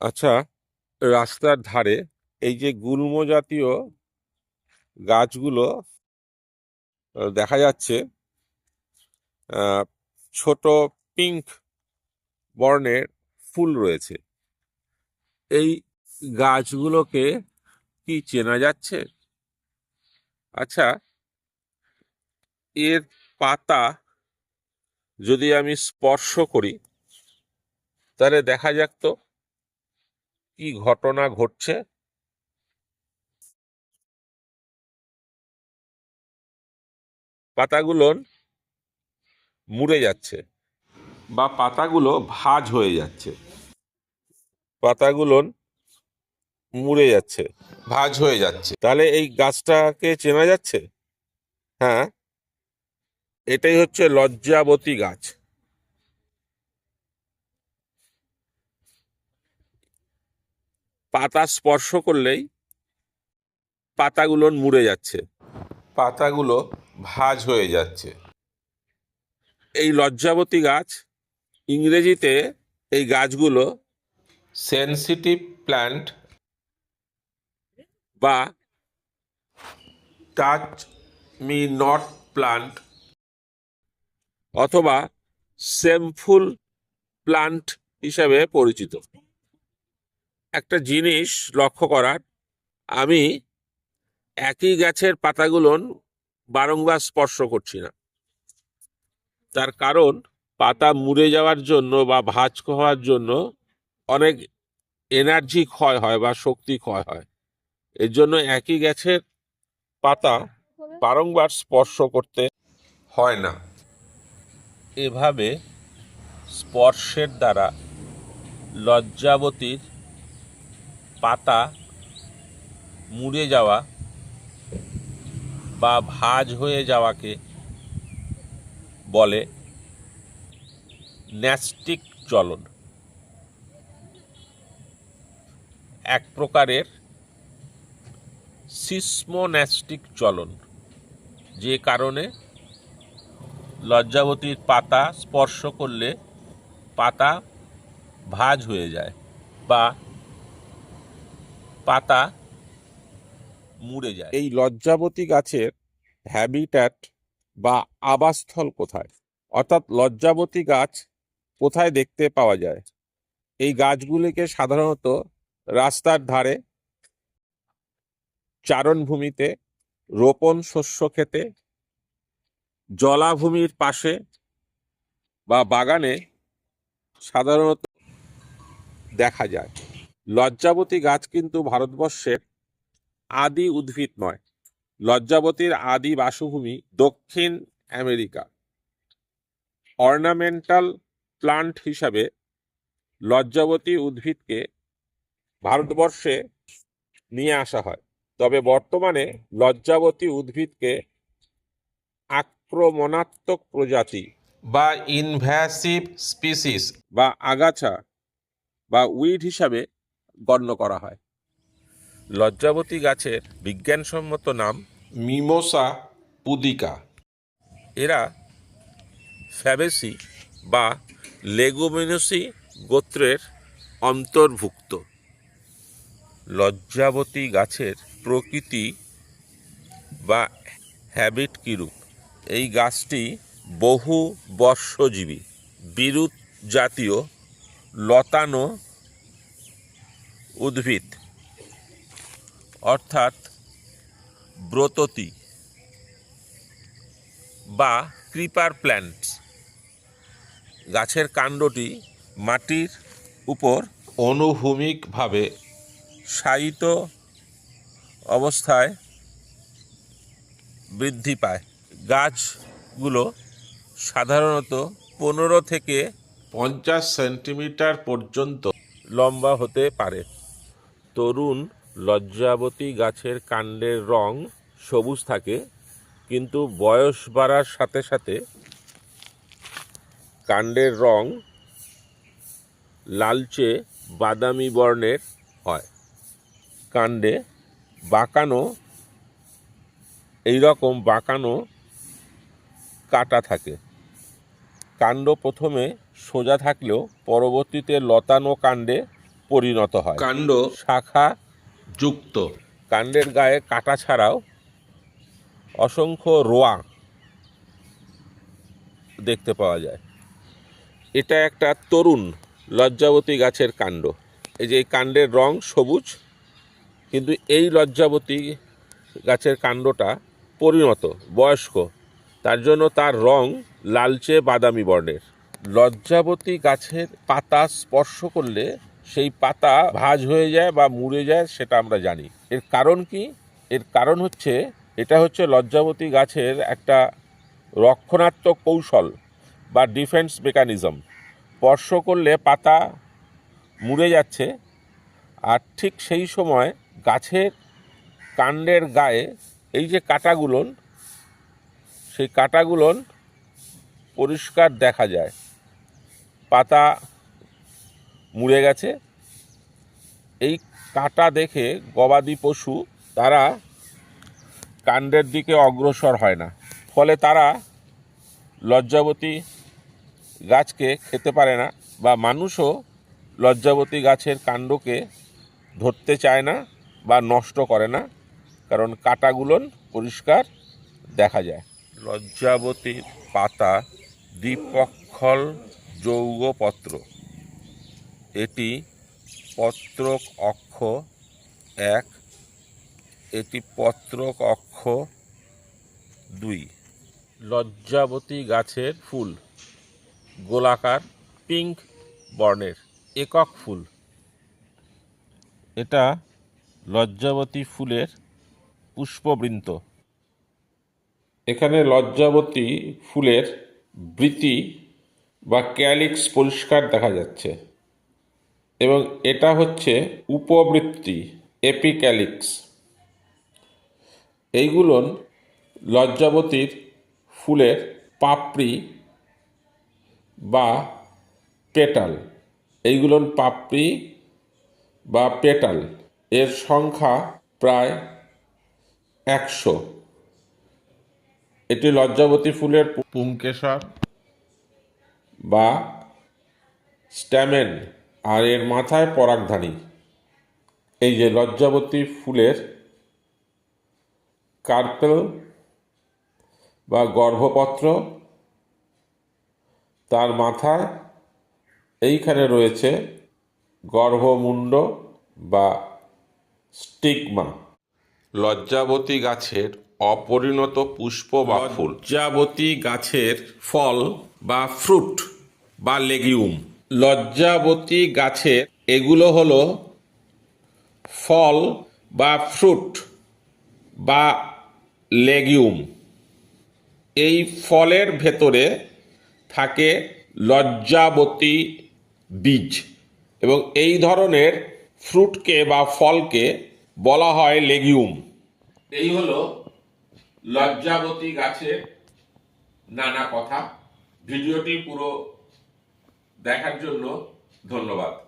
আচ্ছা রাস্তার ধারে এই যে গুল্ম জাতীয় গাছগুলো দেখা যাচ্ছে ছোট পিঙ্ক বর্ণের ফুল রয়েছে। এই গাছগুলোকে কি চেনা যাচ্ছে? আচ্ছা এর পাতা যদি আমি স্পর্শ করি, তাহলে দেখা যাক তো। কি ঘটনা ঘটছে? পাতাগুলো মুড়ে যাচ্ছে বা পাতাগুলো ভাজ হয়ে যাচ্ছে। পাতাগুলো মুড়ে যাচ্ছে। ভাজ হয়ে যাচ্ছে। তাহলে এই গাছটাকে চেনা যাচ্ছে? হ্যাঁ। এটাই হচ্ছে লজ্জাবতী গাছ। পাতা স্পর্শ করলেই পাতাগুলো মুড়ে যাচ্ছে। পাতাগুলো ভাজ হয়ে যাচ্ছে। এই লজ্জাবতী গাছ ইংরেজিতে এই গাছগুলো সেনসিটিভ প্ল্যান্ট বা টাচ মি নট প্লান্ট অথবা সেমফুল প্লান্ট হিসাবে পরিচিত। একটা জিনিস লক্ষ্য করার। আমি একই গাছের পাতাগুলো বারংবার স্পর্শ করছি না। তার কারণ, পাতা মুড়ে যাওয়ার জন্য বা ভাঁজ হওয়ার জন্য অনেক এনার্জি ক্ষয় হয় বা শক্তি ক্ষয় হয়। এর জন্য একই গাছের পাতা বারংবার স্পর্শ করতে হয় না। এভাবে স্পর্শের দ্বারা লজ্জাবতীর পাতা মুড়ে যাওয়া বা ভাজ হয়ে যাওয়াকে বলে ন্যাস্টিক চলন এক প্রকারের সিসমোন্যাস্টিক চলন যে কারণে লজ্জাবতীর পাতা স্পর্শ করলে পাতা ভাজ হয়ে যায় বা পাতা মুড়ে যায়। এই লজ্জাবতী গাছের হ্যাবিট্যাট বা আবাসস্থল কোথায়? অর্থাৎ লজ্জাবতী গাছ কোথায় দেখতে পাওয়া যায়? এই গাছগুলিকে সাধারণত রাস্তার ধারে, চারণভূমিতে, রোপণ শস্য খেতে জলাভূমির পাশে বা বাগানে সাধারণত দেখা যায়। লজ্জাবতী গাছ কিন্তু ভারতবর্ষের আদি উদ্ভিদ নয়। লজ্জাবতীর আদি বাসভূমি দক্ষিণ আমেরিকা। অর্নামেন্টাল প্লান্ট হিসাবে লজ্জাবতী উদ্ভিদকে ভারতবর্ষে নিয়ে আসা হয়। তবে বর্তমানে লজ্জাবতী উদ্ভিদকে আক্রমণাত্মক প্রজাতি বা ইনভ্যাসিভ স্পিসিস বা আগাছা বা উইড হিসাবে গণ্য করা হয়। লজ্জাবতী গাছের বিজ্ঞানসম্মত নাম মিমোসা পুদিকা। এরা ফ্যাবেসি বা লেগুমিনোসি গোত্রের অন্তর্ভুক্ত। লজ্জাবতী গাছের প্রকৃতি বা হ্যাবিট কিরূপ? এই গাছটি বহু বর্ষজীবী বিরুৎ জাতীয় লতানো উদ্ভিদ, অর্থাৎ ব্রততি বা ক্রিপার প্ল্যান্ট। গাছের কাণ্ডটি মাটির উপর অনুভূমিকভাবে শায়িত অবস্থায় বৃদ্ধি পায়। গাছগুলো সাধারণত পনেরো থেকে পঞ্চাশ সেন্টিমিটার পর্যন্ত লম্বা হতে পারে। তরুণ লজ্জাবতী গাছের কাণ্ডের রং সবুজ থাকে, কিন্তু বয়স বাড়ার সাথে সাথে কাণ্ডের রং লালচে বাদামি বর্ণের হয়। কাণ্ডে বাঁকানো এই রকম বাঁকানো কাটা থাকে। কাণ্ড প্রথমে সোজা থাকলেও পরবর্তীতে লতানো কাণ্ডে পরিণত হয়। কাণ্ড শাখা যুক্ত। কাণ্ডের গায়ে কাটা ছাড়াও অসংখ্য রোয়া দেখতে পাওয়া যায়। এটা একটা তরুণ লজ্জাবতী গাছের কাণ্ড। এই যে এই কাণ্ডের রং সবুজ কিন্তু এই লজ্জাবতী গাছের কাণ্ডটা পরিণত বয়স্ক। তার জন্য তার রং লালচে বাদামি বর্ণের। লজ্জাবতী গাছের পাতা স্পর্শ করলে সেই পাতা ভাজ হয়ে যায় বা মুড়ে যায়, সেটা আমরা জানি। এর কারণ কি? এর কারণ হচ্ছে, এটা হচ্ছে লজ্জাবতী গাছের একটা রক্ষণাত্মক কৌশল বা ডিফেন্স মেকানিজম। স্পর্শ করলে পাতা মুড়ে যাচ্ছে আর ঠিক সেই সময় গাছের কাণ্ডের গায়ে এই যে কাটাগুলোন, সেই কাটাগুলোন পরিষ্কার দেখা যায়। পাতা মুড়ে গেছে। এই কাটা দেখে গবাদি পশু তারা কাণ্ডের দিকে অগ্রসর হয় না। ফলে তারা লজ্জাবতী গাছকে খেতে পারে না বা মানুষও লজ্জাবতী গাছের কাণ্ডকে ধরতে চায় না বা নষ্ট করে না, কারণ কাটাগুলোন পরিষ্কার দেখা যায়। লজ্জাবতীর পাতা দ্বিপক্ষল যৌগপত্র। এটি পত্রক অক্ষ এক এটি পত্রক অক্ষ দুই। লজ্জাবতী গাছের ফুল গোলাকার পিঙ্ক বর্ণের একক ফুল। এটা লজ্জাবতী ফুলের পুষ্পবৃন্ত এখানে লজ্জাবতী ফুলের বৃতি বা ক্যালিক্স পরিষ্কার দেখা যাচ্ছে। এবং এটা হচ্ছে উপবৃত্তি এপিক্যালিক্স এইগুলোন লজ্জাবতীর ফুলের পাপড়ি বা পেটাল। এইগুলোন পাপড়ি বা পেটাল, এর সংখ্যা প্রায় একশো। এটি লজ্জাবতী ফুলের পুংকেশর বা স্ট্যামেন আর এর মাথায় পরাগধানী। এই যে লজ্জাবতী ফুলের কার্পেল বা গর্ভপত্র তার মাথায় এইখানে রয়েছে গর্ভমুণ্ড বা স্টিগমা। লজ্জাবতী গাছের অপরিণত পুষ্প বা ফুল। লজ্জাবতী গাছের ফল বা ফ্রুট বা লেগিউম। লজ্জাবতী গাছের, এগুলো হলো ফল বা ফ্রুট বা লেগিউম। এই ফলের ভেতরে থাকে লজ্জাবতী বীজ এবং এই ধরনের ফ্রুটকে বা ফলকে বলা হয় লেগিউম। এই হলো লজ্জাবতী গাছের নানা কথা। ভিডিওটি পুরো দেখার জন্য ধন্যবাদ।